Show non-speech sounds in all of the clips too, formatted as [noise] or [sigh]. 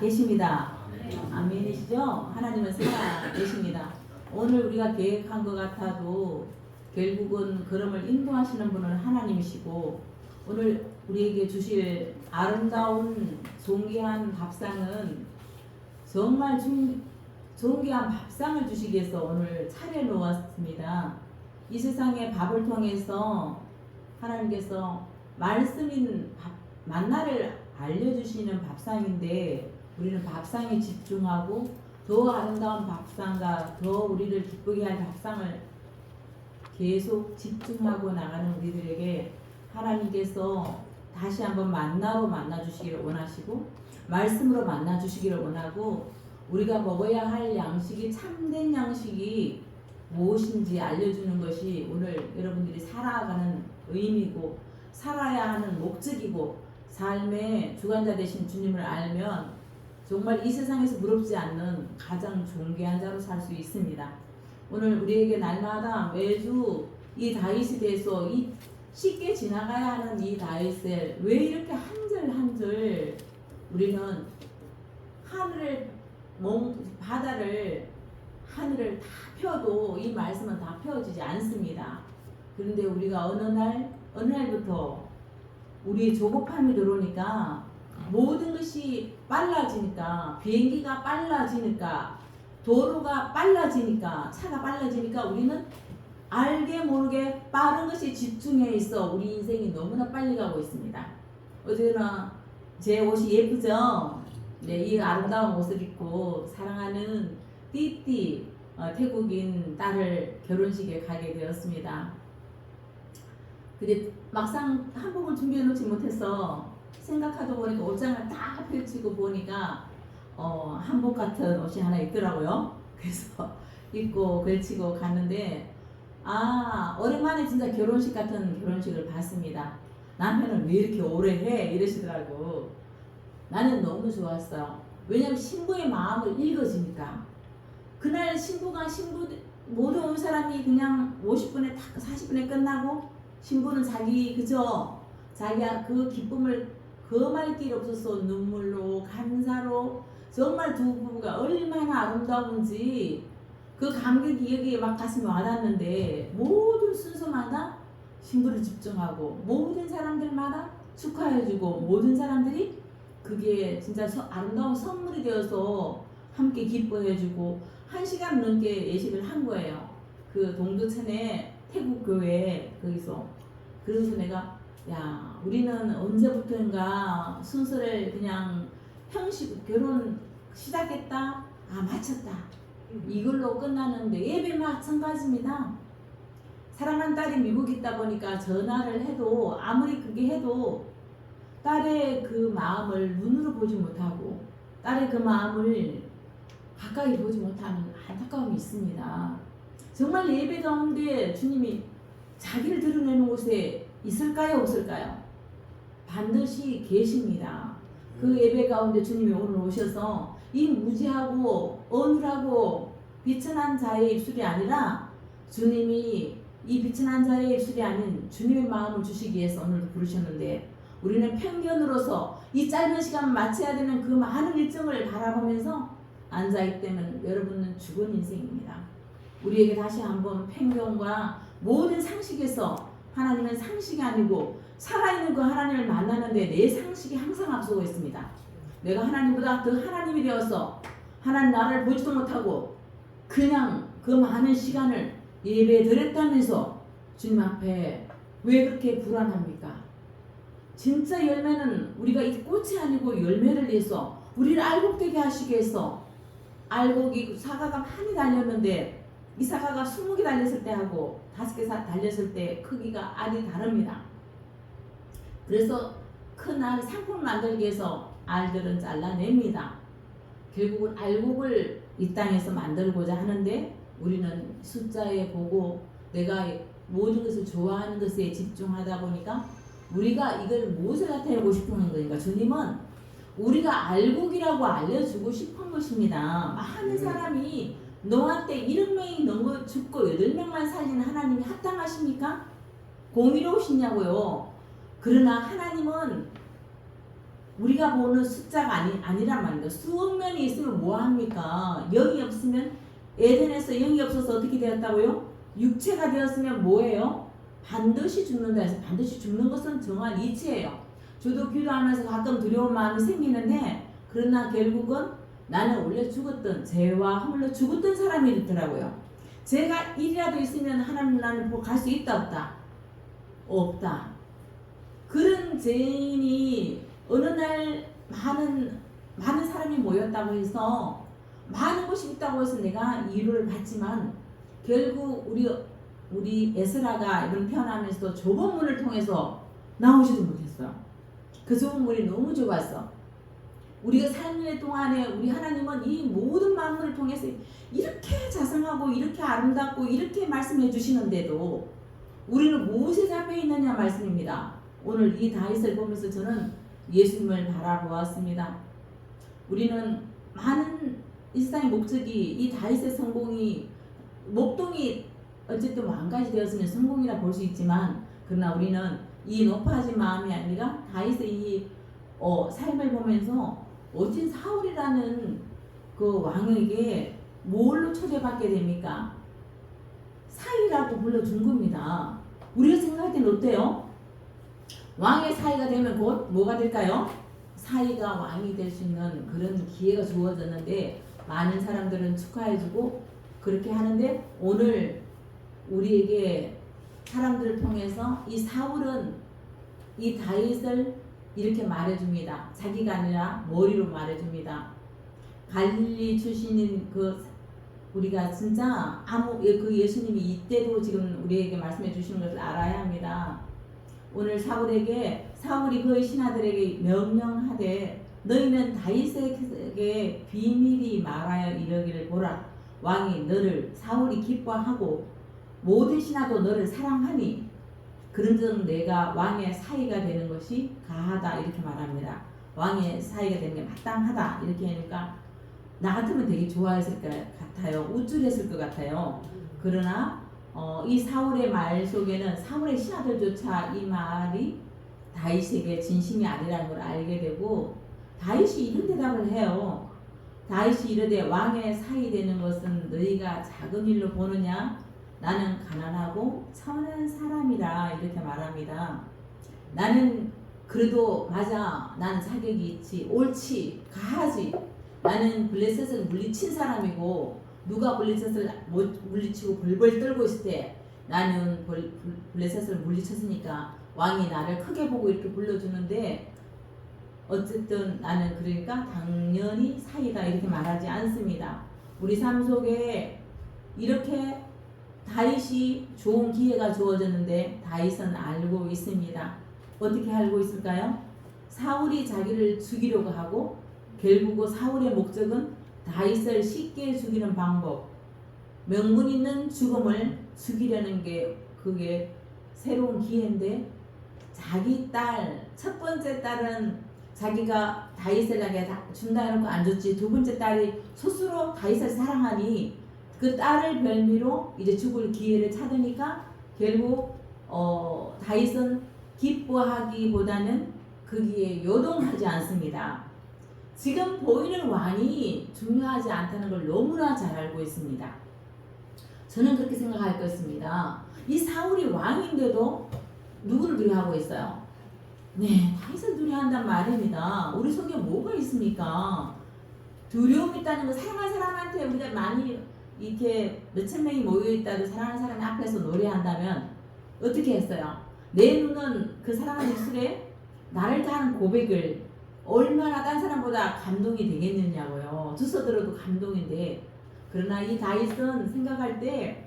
계십니다. 아멘이시죠? 하나님은 살아 계십니다. 오늘 우리가 계획한 것 같아도 결국은 걸음을 인도하시는 분은 하나님이시고 오늘 우리에게 주실 아름다운 존귀한 밥상은 정말 중, 존귀한 밥상을 주시기 위해서 오늘 차려놓았습니다. 이 세상의 밥을 통해서 하나님께서 말씀인 밥, 만나를 알려주시는 밥상인데 우리는 밥상에 집중하고 더 아름다운 밥상과 더 우리를 기쁘게 할 밥상을 계속 집중하고 나가는 우리들에게 하나님께서 다시 한번 만나로 만나 주시기를 원하시고 말씀으로 만나 주시기를 원하고 우리가 먹어야 할 양식이 참된 양식이 무엇인지 알려주는 것이 오늘 여러분들이 살아가는 의미고 살아야 하는 목적이고 삶의 주관자 되신 주님을 알면 정말 이 세상에서 부럽지 않는 가장 존귀한 자로 살 수 있습니다. 오늘 우리에게 날마다 매주 이 다윗에 대해서 이 쉽게 지나가야 하는 이 다윗을 왜 이렇게 한절한절 우리는 하늘을 몽 바다를 하늘을 다 펴도 이 말씀은 다 펴지지 않습니다. 그런데 우리가 어느 날 어느 날부터 우리 조급함이 들어오니까 모든 것이 빨라지니까 비행기가 빨라지니까 도로가 빨라지니까 차가 빨라지니까 우리는 알게 모르게 빠른 것이 집중해 있어 우리 인생이 너무나 빨리 가고 있습니다. 어제나 제 옷이 예쁘죠? 네, 이 아름다운 옷을 입고 사랑하는 띠띠 어, 태국인 딸을 결혼식에 가게 되었습니다. 근데 막상 한복을 준비해 놓지 못해서 생각하다 보니까 옷장을 딱 펼치고 보니까 어, 한복 같은 옷이 하나 있더라고요. [laughs] 그래서 입고 걸치고 갔는데 아 오랜만에 진짜 결혼식 같은 결혼식을 봤습니다. 남편은 왜 이렇게 오래 해 이러시더라고. 나는 너무 좋았어요. 왜냐면 신부의 마음을 읽어주니까 그날 신부가 신부 모두 온 사람이 그냥 50분에 딱 40분에 끝나고 신부는 자기 그저 자기가 그 기쁨을 금할 길 없어서 눈물로 감사로 정말 두 부부가 얼마나 아름다운지 그 감격이 여기에 막 가슴에 와닿는데 모든 순서마다 신부를 집중하고 모든 사람들마다 축하해주고 모든 사람들이 그게 진짜 서- 아름다운 선물이 되어서 함께 기뻐해주고 한 시간 넘게 예식을 한 거예요. 그 동두천에 태국 교회 거기서 그래서 내가 야 우리는 언제부터인가 순서를 그냥 형식 결혼 시작했다 아 마쳤다 이걸로 끝나는데 예배 마찬가지입니다. 사랑하는 딸이 미국에 있다 보니까 전화를 해도 아무리 그게 해도 딸의 그 마음을 눈으로 보지 못하고 딸의 그 마음을 가까이 보지 못하는 안타까움이 있습니다. 정말 예배 가운데 주님이 자기를 드러내는 곳에 있을까요, 없을까요? 반드시 계십니다. 그 예배 가운데 주님이 오늘 오셔서 이 무지하고 어눌하고 비천한 자의 입술이 아니라 주님이 이 비천한 자의 입술이 아닌 주님의 마음을 주시기 위해서 오늘 부르셨는데 우리는 편견으로서 이 짧은 시간 마쳐야 되는 그 많은 일정을 바라보면서 앉아있기 때문에 여러분은 죽은 인생입니다. 우리에게 다시 한번 편견과 모든 상식에서 하나님은 상식이 아니고 살아있는 그 하나님을 만나는데 내 상식이 항상 앞서고 있습니다. 내가 하나님보다 더 하나님이 되어서 하나님 나를 보지도 못하고 그냥 그 많은 시간을 예배에 드렸다면서 주님 앞에 왜 그렇게 불안합니까? 진짜 열매는 우리가 이 꽃이 아니고 열매를 내서 우리를 알곡되게 하시기 위해서 알곡이 사과가 많이 달렸는데 이 사과가 20개 달렸을 때 하고 5개 달렸을 때 크기가 알이 다릅니다. 그래서 큰 알 상품 만들기 위해서 알들은 잘라냅니다. 결국은 알곡을 이 땅에서 만들고자 하는데 우리는 숫자에 보고 내가 모든 것을 좋아하는 것에 집중하다 보니까 우리가 이걸 무엇을 나타내고 싶은 거니까 주님은 우리가 알곡이라고 알려주고 싶은 것입니다. 많은 사람이 너한테 7명이 넘어 죽고 8명만 살리는 하나님이 합당하십니까? 공의로우시냐고요. 그러나 하나님은 우리가 보는 숫자가 아니, 아니란 말입니다. 수억 명이 있으면 뭐합니까? 영이 없으면 에덴에서 영이 없어서 어떻게 되었다고요? 육체가 되었으면 뭐예요? 반드시 죽는다 해서 반드시 죽는 것은 정한 이치예요. 저도 기도하면서 가끔 두려운 마음이 생기는데 그러나 결국은 나는 원래 죽었던 죄와 허물로 죽었던 사람이 있더라고요. 제가 일이라도 있으면 하나님 보고 갈수 있다 없다? 없다. 그런 죄인이 어느 날 많은 많은 사람이 모였다고 해서 많은 곳이 있다고 해서 내가 위로를 받지만 결국 우리 우리 에스라가 이번 태어나면서 좁은 문을 통해서 나오지도 못했어요. 그 좁은 문이 너무 좁았어. 우리가 삶의 동안에 우리 하나님은 이 모든 만물을 통해서 이렇게 자상하고 이렇게 아름답고 이렇게 말씀해 주시는데도 우리는 무엇에 잡혀 있느냐 말씀입니다. 오늘 이 다윗을 보면서 저는 예수님을 바라보았습니다. 우리는 많은 일상의 목적이 이 다윗의 성공이 목동이 어쨌든 왕까지 되었으면 성공이라 볼 수 있지만 그러나 우리는 이 높아진 마음이 아니라 다윗의 이 어, 삶을 보면서 어진 사울이라는 그 왕에게 뭘로 초대받게 됩니까? 사이라고 불러준 겁니다. 우리가 생각할 때는 어때요? 왕의 사이가 되면 곧 뭐가 될까요? 사이가 왕이 될 수 있는 그런 기회가 주어졌는데 많은 사람들은 축하해주고 그렇게 하는데 오늘 우리에게 사람들을 통해서 이 사울은 이 다윗을 이렇게 말해줍니다. 자기가 아니라 머리로 말해줍니다. 갈릴리 출신인 그 우리가 진짜 아무 그 예수님이 이때도 지금 우리에게 말씀해 주시는 것을 알아야 합니다. 오늘 사울에게 사울이 그의 신하들에게 명령하되 너희는 다윗에게 비밀이 말하여 이르기를 보라 왕이 너를 사울이 기뻐하고 모든 신하도 너를 사랑하니 그런즉 내가 왕의 사이가 되는 것이 가하다 이렇게 말합니다. 왕의 사이가 되는 게 마땅하다 이렇게 하니까 나 같으면 되게 좋아했을 것 같아요. 우쭐했을 것 같아요. 그러나 어, 이 사울의 말 속에는 사울의 신하들조차 이 말이 다윗에게 진심이 아니라는 걸 알게 되고 다윗이 이런 대답을 해요. 다윗이 이르되 왕의 사이 되는 것은 너희가 작은 일로 보느냐? 나는 가난하고 천한 사람이라 이렇게 말합니다. 나는 그래도 맞아. 나는 자격이 있지. 옳지. 가하지. 나는 블레셋을 물리친 사람이고 누가 블레셋을 못 물리치고 벌벌 떨고 있을 때 나는 벌- 블레셋을 물리쳤으니까 왕이 나를 크게 보고 이렇게 불러주는데 어쨌든 나는 그러니까 당연히 사이다 이렇게 말하지 않습니다. 우리 삶 속에 이렇게 다윗이 좋은 기회가 주어졌는데 다윗은 알고 있습니다. 어떻게 알고 있을까요? 사울이 자기를 죽이려고 하고 결국 사울의 목적은 다윗을 쉽게 죽이는 방법, 명분 있는 죽음을 죽이려는 게 그게 새로운 기회인데 자기 딸 첫 번째 딸은 자기가 다윗에게 다 준다 해놓고 안 줬지 두 번째 딸이 스스로 다윗을 사랑하니 그 딸을 별미로 이제 죽을 기회를 찾으니까 결국 어, 다윗은 기뻐하기보다는 거기에 요동하지 않습니다. 지금 보이는 왕이 중요하지 않다는 걸 너무나 잘 알고 있습니다. 저는 그렇게 생각할 것입니다. 이 사울이 왕인데도 누구를 두려워하고 있어요? 네, 다윗을 두려워한단 말입니다. 우리 속에 뭐가 있습니까? 두려움 있다는 건 사랑하는 사람한테 우리가 많이 이렇게 몇천 명이 모여 있다고 사랑하는 사람 앞에서 노래한다면 어떻게 했어요? 내 눈은 그 사랑하는 입술에 나를 다하는 고백을 얼마나 딴 사람보다 감동이 되겠느냐고요. 두서 들어도 감동인데 그러나 이 다윗은 생각할 때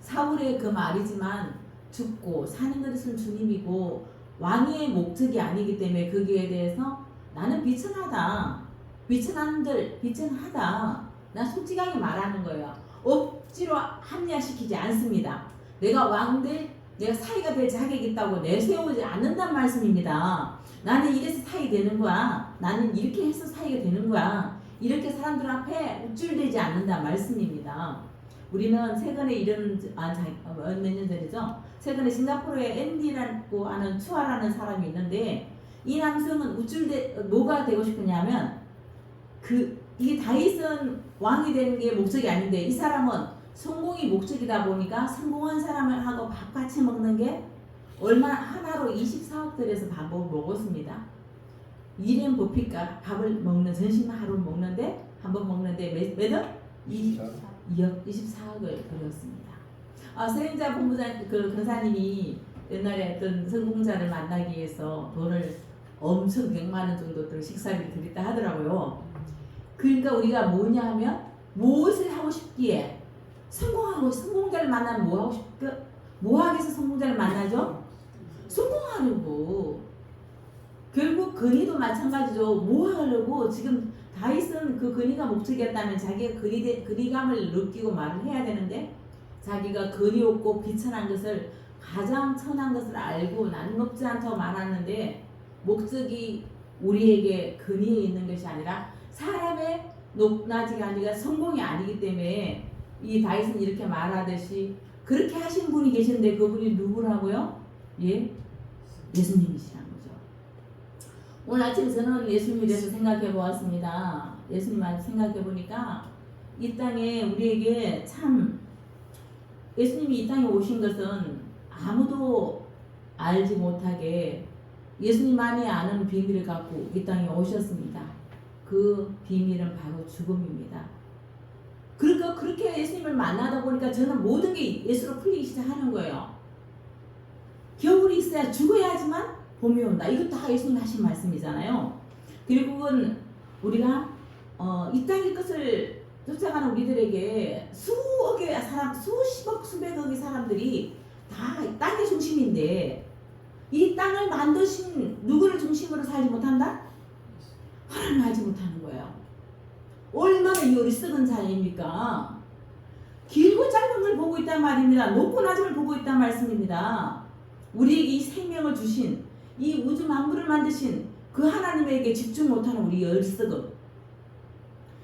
사울의 그 말이지만 죽고 사는 것은 주님이고 왕의 목적이 아니기 때문에 거기에 대해서 나는 비천하다. 비천한들 비천하다. 난 솔직하게 말하는 거예요. 억지로 합리화시키지 않습니다. 내가 왕들 내가 사이가 될 자격이 있다고 내세우지 않는단 말씀입니다. 나는 이래서 사이 되는 거야. 나는 이렇게 해서 사이가 되는 거야. 이렇게 사람들 앞에 우쭐대지 않는다 말씀입니다. 우리는 최근에 이런 아, 어, 몇년 전이죠. 최근에 싱가포르에 앤디라고 하는 추아라는 사람이 있는데 이 남성은 우쭐대 뭐가 되고 싶었냐면 그 이게 다윗은 왕이 되는 게 목적이 아닌데 이 사람은 성공이 목적이다 보니까 성공한 사람을 하고 밥 같이 먹는 게 얼마 하나로 24억 들여서 밥을 먹었습니다. 일엔 부피가 밥을 먹는 전신 하루 먹는데 한 번 먹는데 몇, 몇 원? 2, 2억 24억을 들였습니다. 아 세인자 본부장 그 근사님이 옛날에 어떤 성공자를 만나기 위해서 돈을 엄청 100만 원 정도 들 식사비를 드렸다 하더라고요. 그러니까 우리가 뭐냐 하면 무엇을 하고 싶기에 성공하고 성공자를 만나면 뭐 하고 싶그 뭐 하기 위해서 성공자를 만나죠? 성공하려고. 결국 근위도 마찬가지죠. 뭐 하려고 지금 다윗은 그 근위가 목적이었다면 자기가 근위, 근위감을 느끼고 말을 해야 되는데 자기가 근위 없고 비천한 것을 가장 천한 것을 알고 나는 먹지 않다고 말하는데 목적이 우리에게 근위에 있는 것이 아니라 사람의 높낮이가 아니라 성공이 아니기 때문에 이 다윗은 이렇게 말하듯이 그렇게 하신 분이 계신데 그분이 누구라고요? 예? 예수님이시라는 거죠. 오늘 아침 저는 예수님에 대해서 생각해 보았습니다. 예수님만 생각해 보니까 이 땅에 우리에게 참 예수님이 이 땅에 오신 것은 아무도 알지 못하게 예수님만이 아는 비밀을 갖고 이 땅에 오셨습니다. 그 비밀은 바로 죽음입니다. 그러니까 그렇게 예수님을 만나다 보니까 저는 모든 게 예수로 풀리기 시작하는 거예요. 겨울이 있어야 죽어야 하지만 봄이 온다. 이거 다 예수님 하신 말씀이잖아요. 결국은 우리가 어, 이 땅의 것을 쫓아가는 우리들에게 수억의 사람, 수십억, 수백억의 사람들이 다 땅의 중심인데 이 땅을 만드신 누구를 중심으로 살지 못한다? 하나님 알지 못하는 거예요. 얼마나 이 어리석은 자입니까? 길고 짧은 걸 보고 있단 말입니다. 높고 낮음을 보고 있단 말씀입니다. 우리에게 이 생명을 주신 이 우주 만물을 만드신 그 하나님에게 집중 못하는 우리 어리석음.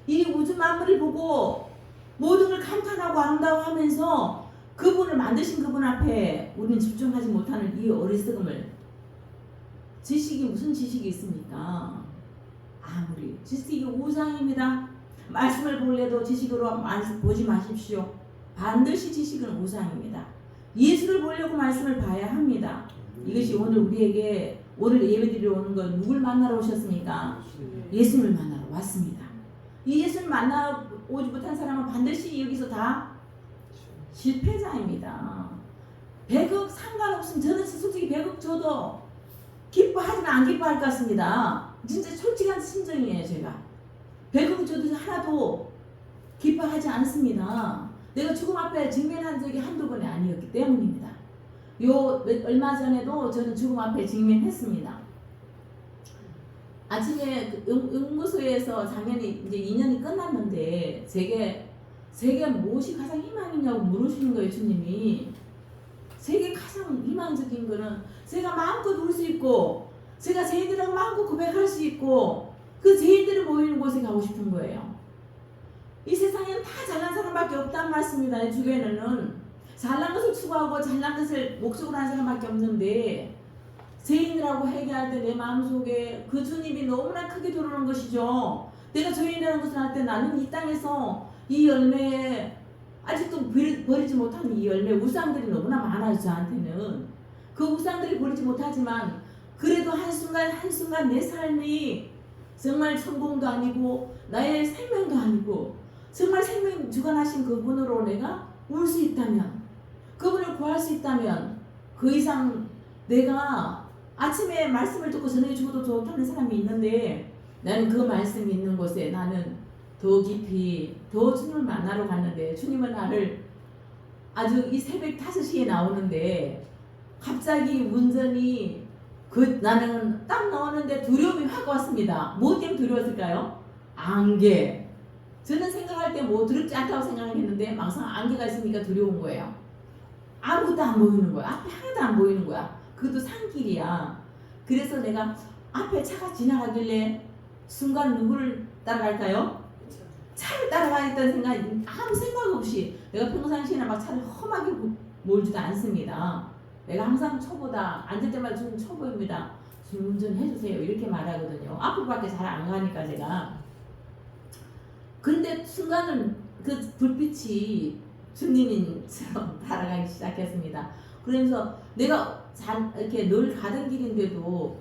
이 우주 만물을 보고 모든 걸 감탄하고 아름다워하면서 그분을 만드신 그분 앞에 우리는 집중하지 못하는 이 어리석음을 지식이 무슨 지식이 있습니까? 아무리 지식이 우상입니다. 말씀을 볼래도 지식으로 말- 보지 마십시오. 반드시 지식은 우상입니다. 예수를 보려고 말씀을 봐야 합니다. 이것이 오늘 우리에게 오늘 예배드리러 오는 건 누굴 만나러 오셨습니까? 예수님을 만나러 왔습니다. 이 예수를 만나 오지 못한 사람은 반드시 여기서 다 실패자입니다. 100억 상관없으면 저는 솔직히 100억 줘도 기뻐하지만 안 기뻐할 것 같습니다. 진짜 솔직한 심정이에요 제가. 100억 줘도 하나도 기뻐하지 않습니다. 내가 죽음 앞에 직면한 적이 한두 번이 아니었기 때문입니다. 요 몇- 얼마 전에도 저는 죽음 앞에 직면했습니다. 아침에 그 연- 연구소에서 작년에 이제 2년이 끝났는데 제게 세계 무엇이 가장 희망이냐고 물으시는 거예요, 주님이. 세계 가장 희망적인 거는 제가 마음껏 울 수 있고, 제가 제인들하고 마음껏 고백할 수 있고, 그 제인들이 모이는 곳에 가고 싶은 거예요. 이 세상에는 다 잘난 사람밖에 없단 말씀입니다, 내 주변에는. 잘난 것을 추구하고 잘난 것을 목적으로 하는 사람밖에 없는데, 죄인이라고 얘기할 때 내 마음속에 그 주님이 너무나 크게 들어오는 것이죠. 내가 죄인이라는 것을 할 때 나는 이 땅에서 이 열매에 아직도 버리- 버리지 못하는 이 열매 우상들이 너무나 많아요 저한테는 그 우상들이 버리지 못하지만 그래도 한순간 한순간 내 삶이 정말 성공도 아니고 나의 생명도 아니고 정말 생명 주관하신 그분으로 내가 울 수 있다면 그분을 구할 수 있다면 그 이상 내가 아침에 말씀을 듣고 저녁에 죽어도 좋다는 사람이 있는데 나는 그 말씀이 있는 곳에 나는 더 깊이 더 주님을 만나러 갔는데 주님은 나를 아주 이 새벽 5시에 나오는데 갑자기 운전이 그 나는 딱 나오는데 두려움이 확 왔습니다. 뭐 때문에 두려웠을까요? 안개. 저는 생각할 때 뭐 두렵지 않다고 생각했는데 막상 안개가 있으니까 두려운 거예요. 아무것도 안 보이는 거야. 앞에 하나도 안 보이는 거야. 그것도 산길이야. 그래서 내가 앞에 차가 지나가길래 순간 누구를 따라갈까요? 차를 따라가겠다는 생각이 아무 생각 없이 내가 평상시에는 막 차를 험하게 몰지도 않습니다. 내가 항상 초보다 앉을 때마다 저는 초보입니다. 주님 운전해 주세요 이렇게 말하거든요. 앞으로밖에 잘 안 가니까 제가. 근데 순간은 그 불빛이 주님인처럼 [laughs] 달아가기 시작했습니다. 그러면서 내가 잔, 이렇게 늘 가던 길인데도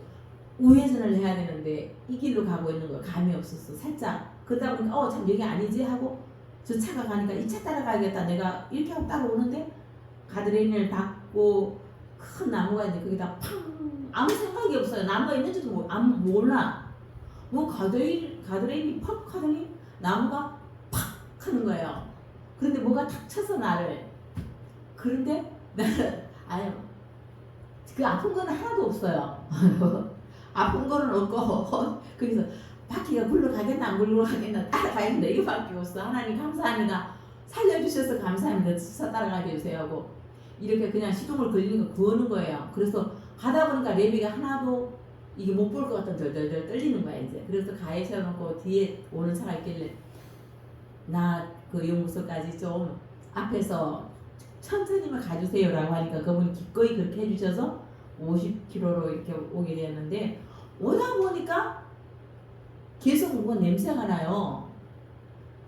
우회전을 해야 되는데 이 길로 가고 있는 거 감이 없었어. 살짝 그러다 보니까 어 참 여기 아니지 하고 저 차가 가니까 이 차 따라가야겠다. 내가 이렇게 하고 따라오는데 가드레인을 받고 큰 나무가 있는데 거기다 팡 아무 생각이 없어요. 나무가 있는지도 모, 아무 몰라. 뭐 가드레인 가드레인이 퍽 하더니 나무가 팍 하는 거예요. 그런데 뭐가 탁 쳐서 나를 그런데 나는 [laughs] 아유 그 아픈 거는 하나도 없어요. [laughs] 아픈 거는 없고 [laughs] 거기서 바퀴가 굴러가겠나 안 굴러가겠나 따라가겠나 이거밖에 없어. 하나님 감사합니다. 살려주셔서 감사합니다. 차 따라가게 해주세요 하고 이렇게 그냥 시동을 걸리는 거 구하는 거예요. 그래서 가다 보니까 레미가 하나도 이게 못 볼 것 같은 덜덜덜 떨리는 거야 이제. 그래서 가에 세워놓고 뒤에 오는 차가 있길래 나 그 연구소까지 좀 앞에서 천천히만 가주세요라고 하니까 그분이 기꺼이 그렇게 해주셔서 50km로 이렇게 오게 되었는데 오다 보니까 계속 뭔가 냄새가 나요.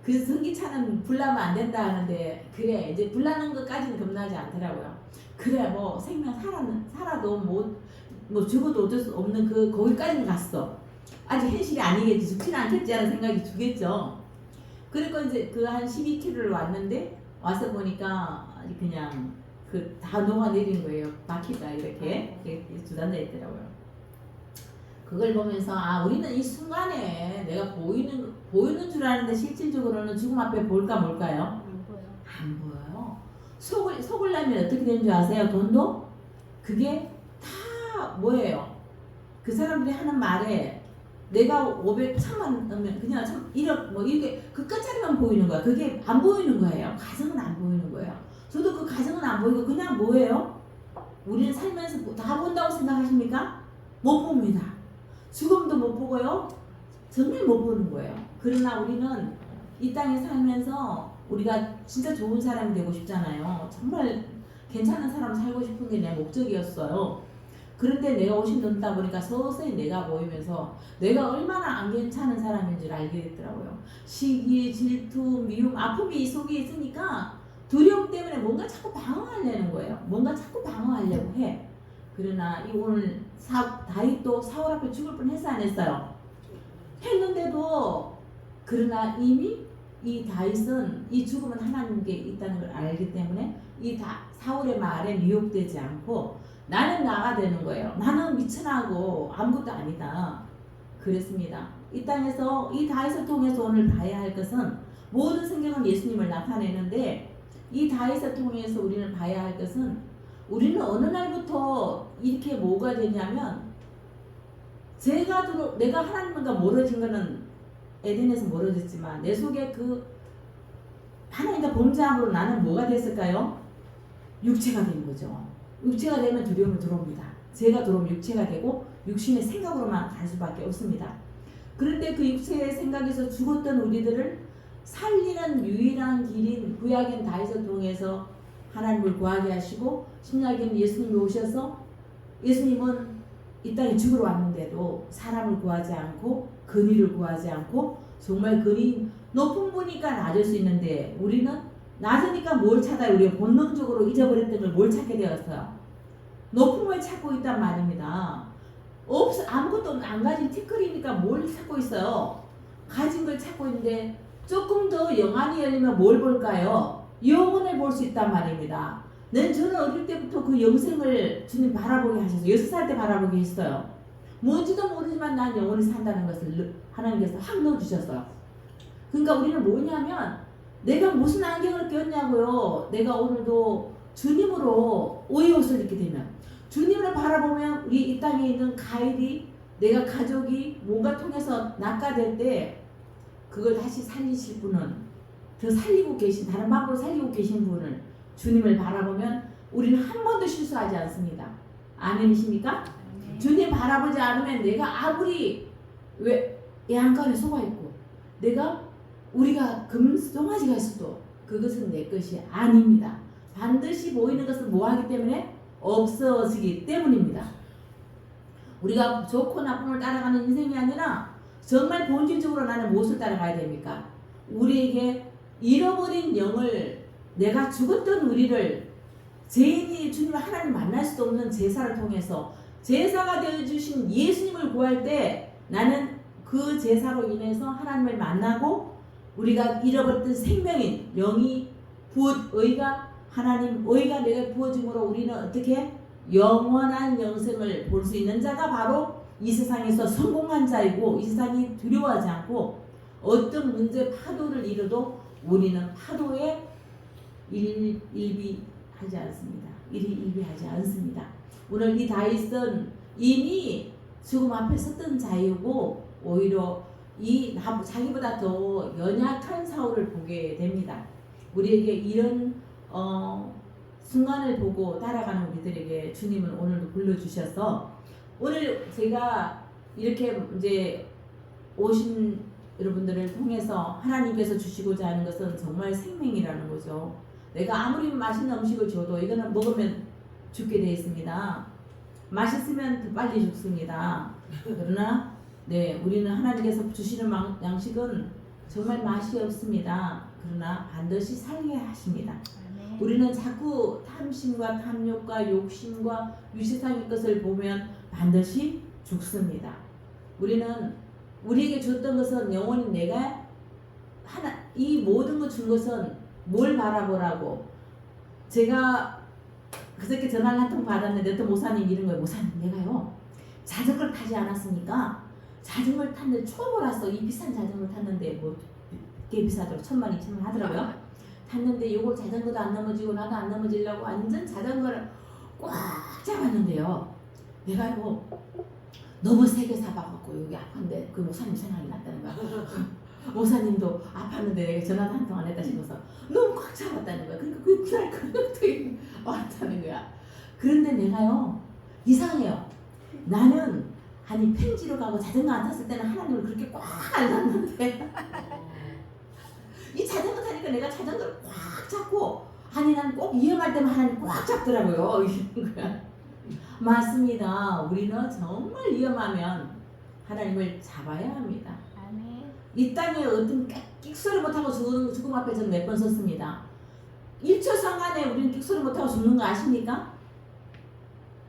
그 전기차는 불나면 안 된다 하는데 그래 이제 불나는 것까지는 겁나지 않더라고요. 그래 뭐 생명 살아 살아도 뭐, 뭐 죽어도 어쩔 수 없는 그 거기까지는 갔어. 아직 현실이 아니겠지 죽지는 않겠지 하는 생각이 들겠죠. 그리고 이제 그 한 12km를 왔는데 와서 보니까 그냥 그 다 녹아 내린 거예요. 바퀴가 이렇게 이렇게 주단돼 있더라고요. 그걸 보면서 아 우리는 이 순간에 내가 보이는 보이는 줄 아는데 실질적으로는 죽음 앞에 볼까 뭘까요? 안 보여. 안 보여요. 속을 속을 내면 어떻게 되는 줄 아세요? 돈도 그게 다 뭐예요? 그 사람들이 하는 말에 내가 500 천만 넣으면 그냥 참 1억 뭐 이게 그 끝자리만 보이는 거야. 그게 안 보이는 거예요. 가정은 안 보이는 거예요. 저도 그 가정은 안 보이고 그냥 뭐예요? 우리는 살면서 뭐다 본다고 생각하십니까? 못 봅니다. 죽음도 못 보고요. 정말 못 보는 거예요. 그러나 우리는 이 땅에 살면서 우리가 진짜 좋은 사람이 되고 싶잖아요. 정말 괜찮은 사람 살고 싶은 게 내 목적이었어요. 그런데 내가 50 넘다 보니까 서서히 내가 보이면서 내가 얼마나 안 괜찮은 사람인 줄 알게 됐더라고요. 시기, 질투, 미움, 아픔이 이 속에 있으니까 두려움 때문에 뭔가 자꾸 방어하려는 거예요. 뭔가 자꾸 방어하려고 해. 그러나 이 오늘 사, 다윗도 사울 앞에 죽을 뻔 했어 안 했어요? 했는데도 그러나 이미 이 다윗은 이 죽음은 하나님께 있다는 걸 알기 때문에 이 다, 사울의 말에 미혹되지 않고 나는 나가 되는 거예요. 나는 미천하고 아무것도 아니다. 그랬습니다. 이 땅에서 이 다윗을 통해서 오늘 봐야 할 것은 모든 성경은 예수님을 나타내는데 이 다윗을 통해서 우리는 봐야 할 것은 우리는 어느 날부터 이렇게 뭐가 되냐면 제가 들어 내가 하나님과 멀어진 거는 에덴에서 멀어졌지만 내 속에 그 하나님과 범죄함으로 나는 뭐가 됐을까요? 육체가 된 거죠. 육체가 되면 두려움이 들어옵니다. 죄가 들어오면 육체가 되고 육신의 생각으로만 갈 수밖에 없습니다. 그런데 그 육체의 생각에서 죽었던 우리들을 살리는 유일한 길인 구약인 다윗을 통해서 하나님을 구하게 하시고 신약인 예수님이 오셔서 예수님은 이 땅에 죽으러 왔는데도 사람을 구하지 않고 근위를 구하지 않고 정말 근위 높은 분이니까 낮을 수 있는데 우리는 낮으니까 뭘 찾아요? 우리가 본능적으로 잊어버렸던 걸 뭘 찾게 되었어요? 높은 걸 찾고 있단 말입니다. 없 아무것도 안 가진 티끌이니까 뭘 찾고 있어요? 가진 걸 찾고 있는데 조금 더 영안이 열리면 뭘 볼까요? 영혼을 볼 수 있단 말입니다. 난 저는 어릴 때부터 그 영생을 주님 바라보게 하셔서 여섯 살 때 바라보게 했어요. 뭔지도 모르지만 난 영원히 산다는 것을 하나님께서 확 넣어주셨어요. 그러니까 우리는 뭐냐면 내가 무슨 안경을 꼈냐고요. 내가 오늘도 주님으로 오해 옷을 입게 되면 주님을 바라보면 우리 이 땅에 있는 가일이 내가 가족이 뭔가 통해서 낙가될 때 그걸 다시 살리실 분은 더 살리고 계신 다른 방법으로 살리고 계신 분을 주님을 바라보면 우리는 한 번도 실수하지 않습니다. 아멘이십니까? 주님 바라보지 않으면 내가 아무리 왜 양간에 속아 있고 내가 우리가 금 송아지가 있어도 그것은 내 것이 아닙니다. 반드시 보이는 것은 뭐하기 때문에 없어지기 때문입니다. 우리가 좋고 나쁨을 따라가는 인생이 아니라 정말 본질적으로 나는 무엇을 따라가야 됩니까? 우리에게 잃어버린 영을 내가 죽었던 우리를 죄인이 주님 하나님 만날 수도 없는 제사를 통해서 제사가 되어주신 예수님을 구할 때 나는 그 제사로 인해서 하나님을 만나고 우리가 잃어버렸던 생명인 영이 부어 의가 하나님 의가 내게 부어짐으로 우리는 어떻게 영원한 영생을 볼 수 있는 자가 바로 이 세상에서 성공한 자이고 이 세상이 두려워하지 않고 어떤 문제 파도를 이뤄도 우리는 파도에 일, 일비하지 않습니다. 일이 일비하지 않습니다. 오늘 이 다윗은 이미 죽음 앞에 섰던 자이고 오히려 이 나- 자기보다 더 연약한 사울을 보게 됩니다. 우리에게 이런 어, 순간을 보고 따라가는 우리들에게 주님은 오늘도 불러주셔서 오늘 제가 이렇게 이제 오신 여러분들을 통해서 하나님께서 주시고자 하는 것은 정말 생명이라는 거죠. 내가 아무리 맛있는 음식을 줘도 이거는 먹으면 죽게 되어 있습니다. 맛있으면 더 빨리 죽습니다. 그러나 네 우리는 하나님께서 주시는 망- 양식은 정말 맛이 없습니다. 그러나 반드시 살게 하십니다. 우리는 자꾸 탐심과 탐욕과 욕심과 유세상의 것을 보면 반드시 죽습니다. 우리는 우리에게 줬던 것은 영원히 내가 하나 이 모든 것 준 것은 뭘 바라보라고 제가 그저께 전화를 한 통 받았는데 또 모사님 이런 거예요. 모사님 내가요 자전거를 타지 않았으니까 자전거를 탔는데 초보라서 이 비싼 자전거를 탔는데 뭐꽤 비싸더라고 천만 이천만 하더라고요. [laughs] 탔는데 요거 자전거도 안 넘어지고 나도 안 넘어지려고 완전 자전거를 꽉 잡았는데요. 내가 이거 너무 세게 잡아갖고 여기 아픈데 그 목사님 생각이 났다는 거야. [laughs] 목사님도 아팠는데 내가 전화도 한 통 안 했다 싶어서 너무 꽉 잡았다는 거야. 그러니까 그 그날 그것도 왔다는 거야. 그런데 내가요 이상해요. 나는 아니 펜지로 가고 자전거 안 탔을 때는 하나님을 그렇게 꽉 안았는데 이 자전거 타니까 내가 자전거를 꽉 잡고 아니 난 꼭 위험할 때만 하나님 꽉 잡더라고요. [laughs] 이런 거야. 맞습니다. 우리는 정말 위험하면 하나님을 잡아야 합니다. 이 땅에 어떤 끽소리 못하고 죽음, 죽음 앞에 저는 몇 번 섰습니다. 1초 상간에 우리는 끽소리 못하고 죽는 거 아십니까?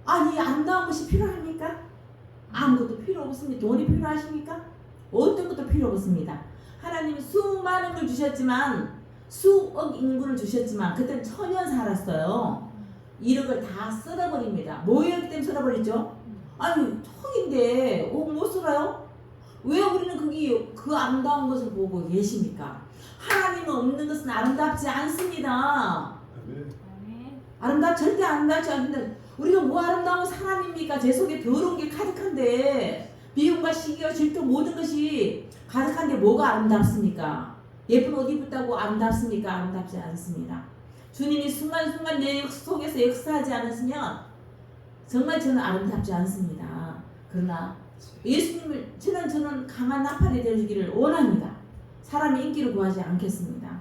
아니 아름다운 것이 필요합니까? 아무것도 필요 없습니다. 돈이 필요하십니까? 어떤 것도 필요 없습니다. 하나님이 수많은 걸 주셨지만 수억 인구를 주셨지만 그때는 천년 살았어요. 1억을 다 쓸어버립니다. 뭐였기 때문에 쓸어버리죠? 아니 턱인데 어, 못 쓸어요? 왜 우리는 거기 그 아름다운 것을 보고 계십니까? 하나님은 없는 것은 아름답지 않습니다. 아름답 절대 아름답지 않는데 우리가 뭐 아름다운 사람입니까? 제 속에 더러운 게 가득한데 비움과 시기와 질투 모든 것이 가득한데 뭐가 아름답습니까? 예쁜 옷 입었다고 아름답습니까? 아름답지 않습니다. 주님이 순간순간 내 역- 속에서 역사하지 않으시면 정말 저는 아름답지 않습니다. 그러나 예수님을 저는 저는 강한 나팔이 되시기를 원합니다. 사람의 인기를 구하지 않겠습니다.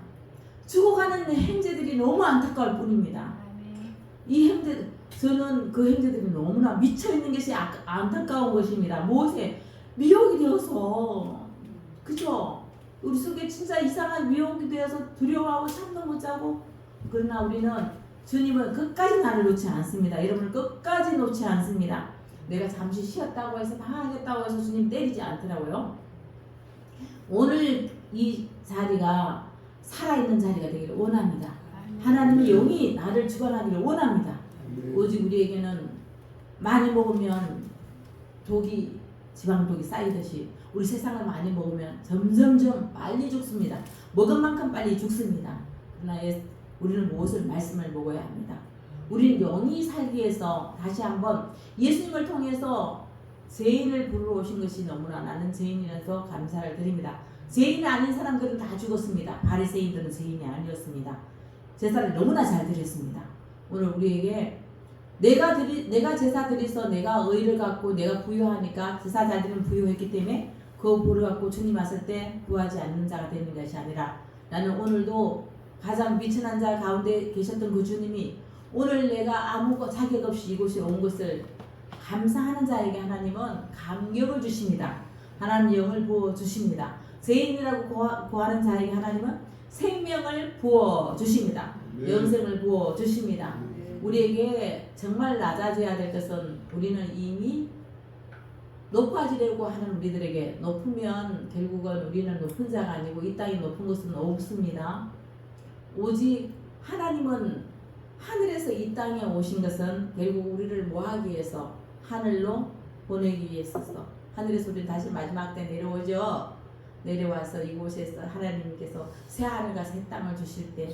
죽어가는 행제들이 너무 안타까울 뿐입니다. 이 형제 저는 그 형제들이 너무나 미쳐 있는 것이 아, 안타까운 것입니다. 무엇에 미혹이 되어서 그죠? 우리 속에 진짜 이상한 미혹이 되어서 두려워하고 잠도 못 자고 그러나 우리는 주님은 끝까지 나를 놓지 않습니다. 여러분을 끝까지 놓지 않습니다. 내가 잠시 쉬었다고 해서 방황했다고 해서 주님 때리지 않더라고요. 오늘 이 자리가 살아있는 자리가 되기를 원합니다. 하나님의 영이 나를 주관하기를 원합니다. 오직 우리에게는 많이 먹으면 독이 지방독이 쌓이듯이 우리 세상을 많이 먹으면 점점점 빨리 죽습니다. 먹은 만큼 빨리 죽습니다. 그러나 예- 우리는 무엇을 말씀을 먹어야 합니다. 우리는 영이 살기 위해서 다시 한번 예수님을 통해서 죄인을 부르러 오신 것이 너무나 나는 죄인이라서 감사를 드립니다. 죄인이 아닌 사람들은 다 죽었습니다. 바리새인들은 죄인이 아니었습니다. 제사를 너무나 잘 드렸습니다. 오늘 우리에게 내가 드리 내가 제사 드려서 내가 의를 갖고 내가 부유하니까 제사 잘 드리면 부유했기 때문에 그 보를 갖고 주님 왔을 때 구하지 않는 자가 되는 것이 아니라 나는 오늘도 가장 미천한 자 가운데 계셨던 그 주님이 오늘 내가 아무 것 자격 없이 이곳에 온 것을 감사하는 자에게 하나님은 감격을 주십니다. 하나님 영을 부어 주십니다. 죄인이라고 고하- 고하는 자에게 하나님은 생명을 부어 주십니다. 영생을 부어 주십니다. 우리에게 정말 낮아져야 될 것은 우리는 이미 높아지려고 하는 우리들에게 높으면 결국은 우리는 높은 자가 아니고 이 땅이 높은 것은 없습니다. 오직 하나님은 하늘에서 이 땅에 오신 것은 결국 우리를 뭐하기 위해서 하늘로 보내기 위해서서 하늘에서 우리는 다시 마지막 때 내려오죠. 내려와서 이곳에서 하나님께서 새 하늘과 새 땅을 주실 때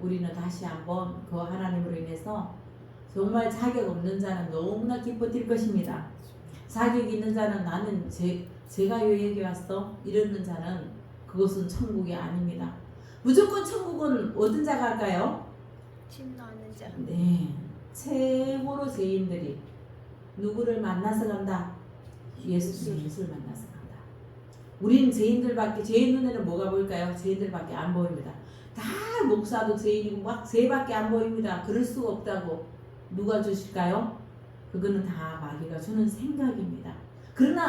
우리는 다시 한번 그 하나님으로 인해서 정말 자격 없는 자는 너무나 기뻐 뛸 것입니다. 자격 있는 자는 나는 제, 제가 여기 왔어 이러는 자는 그것은 천국이 아닙니다. 무조건 천국은 어떤 자가 할까요? 진노하는 자. 네, 최고로 죄인들이 누구를 만나서 간다? 예수 예수를 만나서 간다. 우리는 죄인들밖에 죄인 눈에는 뭐가 보일까요? 죄인들밖에 안 보입니다. 다 목사도 죄인이고 막 죄밖에 안 보입니다. 그럴 수가 없다고 누가 주실까요? 그거는 다 마귀가 주는 생각입니다. 그러나